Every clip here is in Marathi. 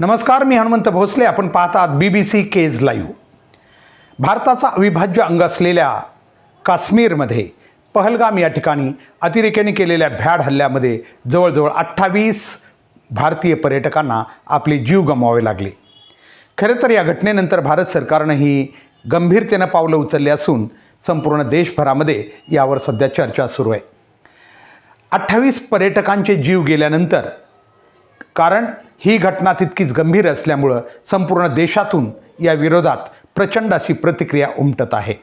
नमस्कार मी हनुमंत भोसले. आपण पाहतात B B C Kej live भारताचा अविभाज्य अंग असलेल्या काश्मीरमध्ये पहलगाम या ठिकाणी अतिरेक्यांनी केलेल्या भ्याड हल्ल्यामध्ये जवळजवळ अठ्ठावीस भारतीय पर्यटकांना आपले जीव गमवावे लागले. खरं तर या घटनेनंतर भारत सरकारनं ही गंभीरतेनं पावलं उचलली असून संपूर्ण देशभरामध्ये यावर सध्या चर्चा सुरू आहे. अठ्ठावीस पर्यटकांचे जीव गेल्यानंतर कारण ही घटना तितकीच गंभीर असल्यामुळं संपूर्ण देशातून या विरोधात प्रचंड अशी प्रतिक्रिया उमटत आहे.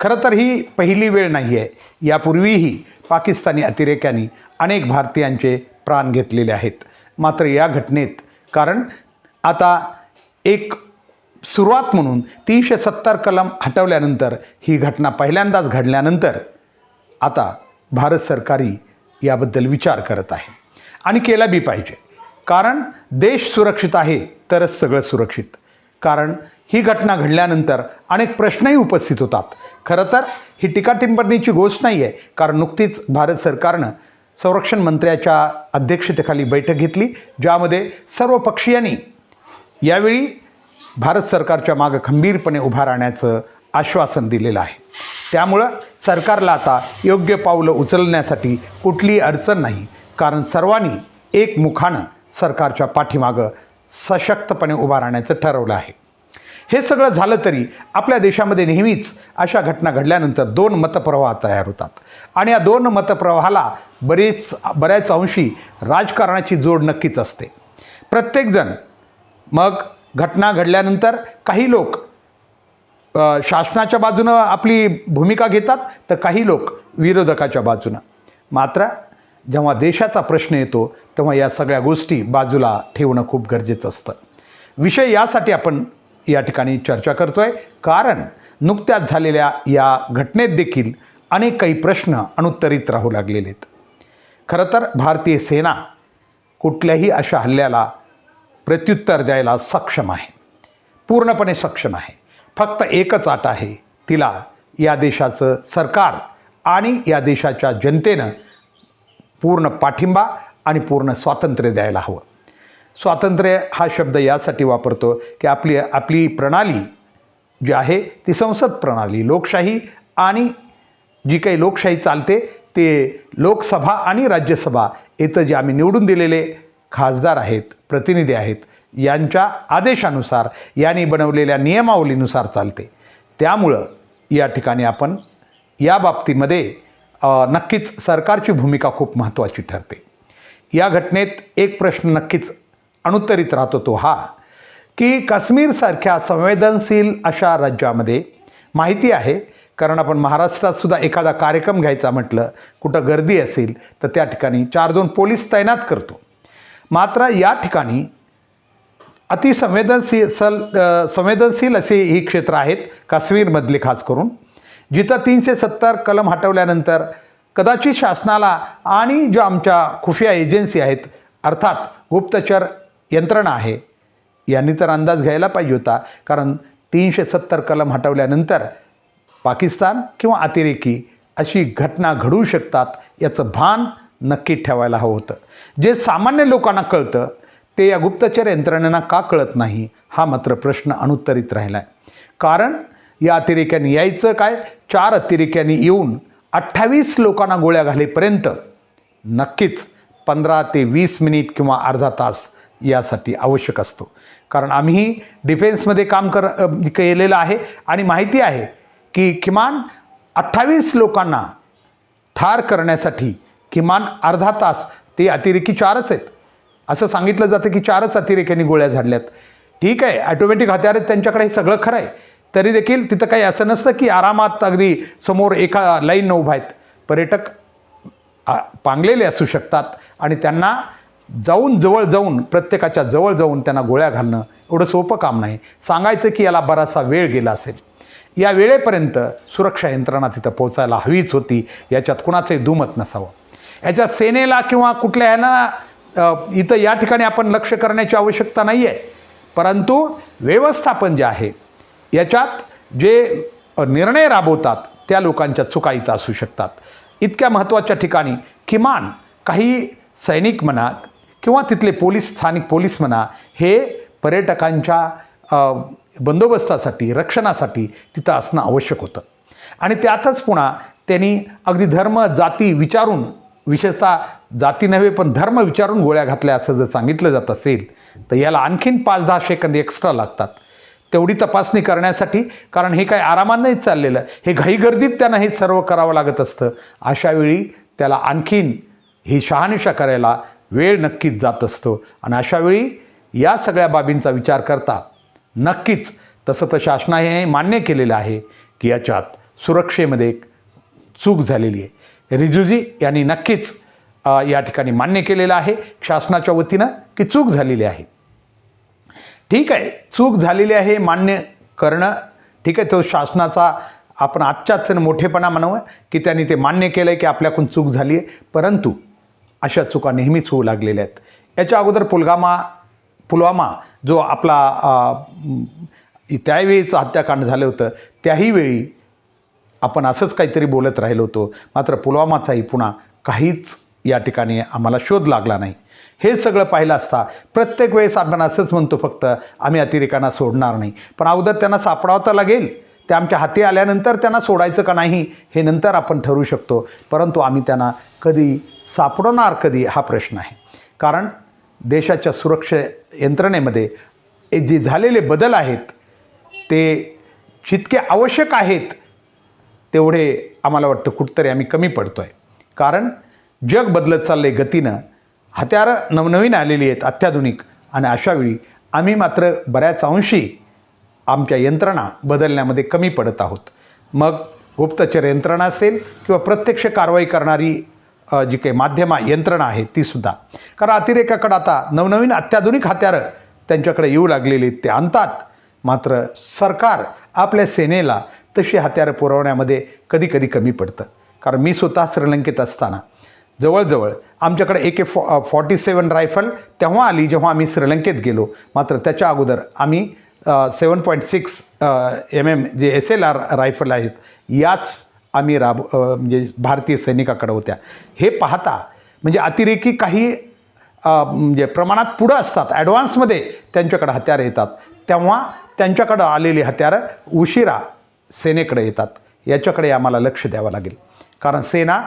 खरं तर ही पहिली वेळ नाही आहे. यापूर्वीही पाकिस्तानी अतिरेक्यांनी अनेक भारतीयांचे प्राण घेतलेले आहेत. मात्र या घटनेत कारण आता एक सुरुवात म्हणून तीनशे सत्तर कलम हटवल्यानंतर ही घटना पहिल्यांदाच घडल्यानंतर आता भारत सरकारी याबद्दल विचार करत आहे. आणि केला बी पाहिजे. कारण देश सुरक्षित आहे तरच सगळं सुरक्षित. कारण ही घटना घडल्यानंतर अनेक प्रश्नही उपस्थित होतात. खरं तर ही टीकाटिप्पणीची गोष्ट नाही आहे कारण नुकतीच भारत सरकारनं संरक्षण मंत्र्याच्या अध्यक्षतेखाली बैठक घेतली ज्यामध्ये सर्व पक्षीयांनी यावेळी भारत सरकारच्या मागं खंबीरपणे उभा राहण्याचं आश्वासन दिलेलं आहे. त्यामुळं सरकारला आता योग्य पावलं उचलण्यासाठी कुठलीही अडचण नाही कारण सर्वांनी एकमुखानं सरकारच्या पाठीमागं सशक्तपणे उभा राहण्याचं ठरवलं आहे. हे सगळं झालं तरी आपल्या देशामध्ये नेहमीच अशा घटना घडल्यानंतर दोन मतप्रवाह तयार होतात. आणि या दोन मतप्रवाहाला बरेच बऱ्याच अंशी राजकारणाची जोड नक्कीच असते. प्रत्येकजण मग घटना घडल्यानंतर काही लोक शासनाच्या बाजूनं आपली भूमिका घेतात तर काही लोक विरोधकाच्या बाजूनं. मात्र जेव्हा देशाचा प्रश्न येतो तेव्हा या सगळ्या गोष्टी बाजूला ठेवणं खूप गरजेचं असतं. विषय यासाठी आपण या ठिकाणी चर्चा करतो आहे कारण नुकत्याच झालेल्या या घटनेत देखील अनेक काही प्रश्न अनुत्तरित राहू लागलेले आहेत. खरं तर भारतीय सेना कुठल्याही अशा हल्ल्याला प्रत्युत्तर द्यायला सक्षम आहे. पूर्णपणे सक्षम आहे. फक्त एकच आट आहे तिला या देशाचं सरकार आणि या देशाच्या जनतेनं पूर्ण पाठिंबा आणि पूर्ण स्वातंत्र्य द्यायला हवं. स्वातंत्र्य हा शब्द यासाठी वापरतो की आपली आपली प्रणाली जी आहे ती संसद प्रणाली लोकशाही आणि जी काही लोकशाही चालते ते लोकसभा आणि राज्यसभा इथं जे आम्ही निवडून दिलेले खासदार आहेत प्रतिनिधी आहेत यांच्या आदेशानुसार यांनी बनवलेल्या नियमावलीनुसार चालते. त्यामुळं या ठिकाणी आपण या बाबतीमध्ये नक्कीच सरकारची भूमिका खूप महत्त्वाची ठरते. या घटनेत एक प्रश्न नक्कीच अनुत्तरित राहतो तो हा की काश्मीरसारख्या संवेदनशील अशा राज्यामध्ये माहिती आहे. कारण आपण महाराष्ट्रात सुद्धा एखादा कार्यक्रम घ्यायचा म्हटलं कुठं गर्दी असेल तर त्या ठिकाणी चार दोन पोलीस तैनात करतो. मात्र या ठिकाणी अतिसंवेदनशील सल संवेदनशील असे ही क्षेत्र आहेत काश्मीरमधले खास करून. जिथं तीनशे सत्तर कलम हटवल्यानंतर कदाचित शासनाला आणि ज्या आमच्या खुफिया एजन्सी आहेत अर्थात गुप्तचर यंत्रणा आहे यांनी तर अंदाज घ्यायला पाहिजे होता. कारण तीनशे सत्तर कलम हटवल्यानंतर पाकिस्तान किंवा अतिरेकी अशी घटना घडू शकतात याचं भान नक्की ठेवायला हवं होतं. जे सामान्य लोकांना कळतं ते या गुप्तचर यंत्रणांना का कळत नाही हा मात्र प्रश्न अनुत्तरित राहिला आहे कारण या अतिरेक्यांनी यायचं काय? चार अतिरेक्यांनी येऊन अठ्ठावीस लोकांना गोळ्या घालेपर्यंत नक्कीच पंधरा ते वीस मिनिट किंवा अर्धा तास यासाठी आवश्यक असतो. कारण आम्ही डिफेन्समध्ये काम कर केलेलं आहे आणि माहिती आहे की किमान अठ्ठावीस लोकांना ठार करण्यासाठी किमान अर्धा तास ते अतिरेकी चारच आहेत. असं सांगितलं जातं की चारच अतिरेक्यांनी गोळ्या झाडल्यात. ठीक आहे ॲटोमॅटिक हत्यार आहेत त्यांच्याकडे हे सगळं खरं आहे. तरी देखील तिथं काही असं नसतं की आरामात अगदी समोर एका लाईननं उभा आहेत. पर्यटक पांगलेले असू शकतात आणि त्यांना जाऊन जवळ जाऊन प्रत्येकाच्या जवळ जाऊन त्यांना गोळ्या घालणं एवढं सोपं काम नाही. सांगायचं की याला बराचसा वेळ गेला असेल. या वेळेपर्यंत सुरक्षा यंत्रणा तिथं पोचायला हवीच होती. याच्यात कुणाचंही दुमत नसावं. याच्या सेनेला किंवा कुठल्या ह्याला इथं या ठिकाणी आपण लक्ष करण्याची आवश्यकता नाही आहे परंतु व्यवस्थापन जे आहे याच्यात जे निर्णय राबवतात त्या लोकांच्या चुका इथं असू शकतात. इतक्या महत्त्वाच्या ठिकाणी किमान काही सैनिक म्हणा किंवा तिथले पोलीस स्थानिक पोलीस म्हणा हे पर्यटकांच्या बंदोबस्तासाठी रक्षणासाठी तिथं असणं आवश्यक होतं. आणि त्यातच पुन्हा त्यांनी अगदी धर्म जाती विचारून विशेषतः जाती नव्हे पण धर्म विचारून गोळ्या घातल्या असं जर सांगितलं जात असेल तर याला आणखीन पाच दहा सेकंद एक्स्ट्रा लागतात. तेवढी तपासणी करण्यासाठी कारण हे काय आरामात नाहीच चाललेलं हे घाईगर्दीत त्यांना हे सर्व करावं लागत असतं. अशावेळी त्याला आणखीन ही शहानिशा करायला वेळ नक्कीच जात असतो. आणि अशावेळी या सगळ्या बाबींचा विचार करता नक्कीच तसं तर शासनाने मान्य केलेलं आहे की याच्यात सुरक्षेमध्ये एक चूक झालेली आहे. रिजुजी यांनी नक्कीच या ठिकाणी मान्य केलेलं आहे. शासनाच्या वतीनं की चूक झालेली आहे. ठीक आहे चूक झालेली आहे मान्य करणं. ठीक आहे तो शासनाचा आपण आजच्याच मोठेपणा म्हणावं की त्यांनी ते मान्य केलं आहे की आपल्याकडून चूक झाली आहे. परंतु अशा चुका नेहमीच होऊ लागलेल्या आहेत. याच्या अगोदर पुलगामा पुलवामा जो आपला त्यावेळीचं हत्याकांड झालं होतं त्याही वेळी आपण असंच काहीतरी बोलत राहिलो होतो. मात्र पुलवामाचाही पुन्हा काहीच या ठिकाणी आम्हाला शोध लागला नाही. हे सगळं पाहिलं असता प्रत्येक वेळेस आपण असंच म्हणतो फक्त आम्ही अतिरेकांना सोडणार नाही. पण अगोदर त्यांना सापडावं तर लागेल. ते आमच्या हाती आल्यानंतर त्यांना सोडायचं का नाही हे नंतर आपण ठरवू शकतो. परंतु आम्ही त्यांना कधी सापडवणार कधी हा प्रश्न आहे. कारण देशाच्या सुरक्षा यंत्रणेमध्ये हे जे झालेले बदल आहेत ते जितके आवश्यक आहेत तेवढे आम्हाला वाटतं कुठंतरी आम्ही कमी पडतो आहे कारण जग बदलत चाललं आहे गतीनं हत्यारं नवनवीन आलेली आहेत अत्याधुनिक. आणि अशावेळी आम्ही मात्र बऱ्याच अंशी आमच्या यंत्रणा बदलण्यामध्ये कमी पडत आहोत. मग गुप्तचर यंत्रणा असेल किंवा प्रत्यक्ष कारवाई करणारी जी काही माध्यमा यंत्रणा आहे तीसुद्धा कारण अतिरेकाकडं आता नवनवीन अत्याधुनिक हत्यारं त्यांच्याकडे येऊ लागलेली आहेत ते आणतात. मात्र सरकार आपल्या सेनेला तशी हत्यारं पुरवण्यामध्ये कधी कधी कमी पडतं. कारण मी स्वतः श्रीलंकेत असताना जवळजवळ आमच्याकडे ए के फॉ फॉर्टी सेवन रायफल तेव्हा आली जेव्हा आम्ही श्रीलंकेत गेलो. मात्र त्याच्या अगोदर आम्ही seven point six M M J S L R rifle आहेत याच आम्ही राब म्हणजे भारतीय सैनिकाकडे होत्या. हे पाहता म्हणजे अतिरेकी काही म्हणजे प्रमाणात पुढं असतात ॲडव्हान्समध्ये त्यांच्याकडं हत्यारं येतात. तेव्हा त्यांच्याकडं आलेली हत्यारं उशिरा सेनेकडे येतात. याच्याकडे आम्हाला लक्ष द्यावं लागेल. कारण सेना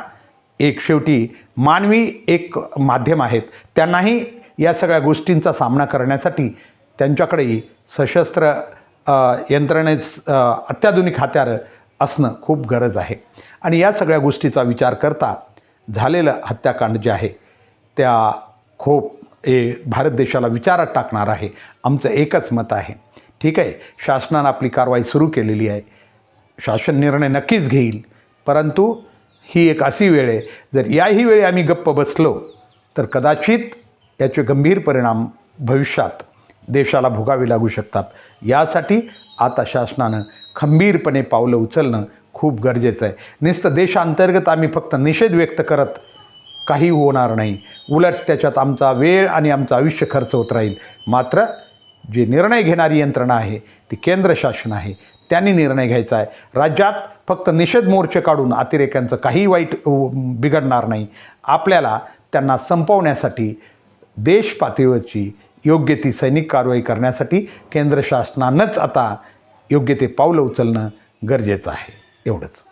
एक शेवटी मानवी एक माध्यम आहेत. त्यांनाही या सगळ्या गोष्टींचा सामना करण्यासाठी त्यांच्याकडेही सशस्त्र यंत्रणेच यंत्रणेस अत्याधुनिक हत्यारं असणं खूप गरज आहे. आणि या सगळ्या गोष्टीचा विचार करता झालेलं हत्याकांड जे आहे त्या खूप हे भारत देशाला विचारात टाकणार आहे. आमचं एकच मत आहे. ठीक आहे शासनानं आपली कारवाई सुरू केलेली आहे. शासन निर्णय नक्कीच घेईल. परंतु ही एक अशी वेळ आहे. जर याही वेळी आम्ही गप्प बसलो तर कदाचित याचे गंभीर परिणाम भविष्यात देशाला भोगावे लागू शकतात. यासाठी आता शासनानं खंबीरपणे पावलं उचलणं खूप गरजेचं आहे. नुसतं देशांतर्गत आम्ही फक्त निषेध व्यक्त करत काही होणार नाही. उलट त्याच्यात आमचा वेळ आणि आमचं आयुष्य खर्च होत राहील. मात्र जी निर्णय घेणारी यंत्रणा आहे ती केंद्र शासन आहे. त्यांनी निर्णय घ्यायचा आहे. राज्यात फक्त निषेध मोर्चे काढून अतिरेक्यांचं काही वाईट बिघडणार नाही. आपल्याला त्यांना संपवण्यासाठी देश पातळीवरची योग्य ती सैनिक कारवाई करण्यासाठी केंद्र शासनानंच आता योग्य ते पावलं उचलणं गरजेचं आहे. एवढंच.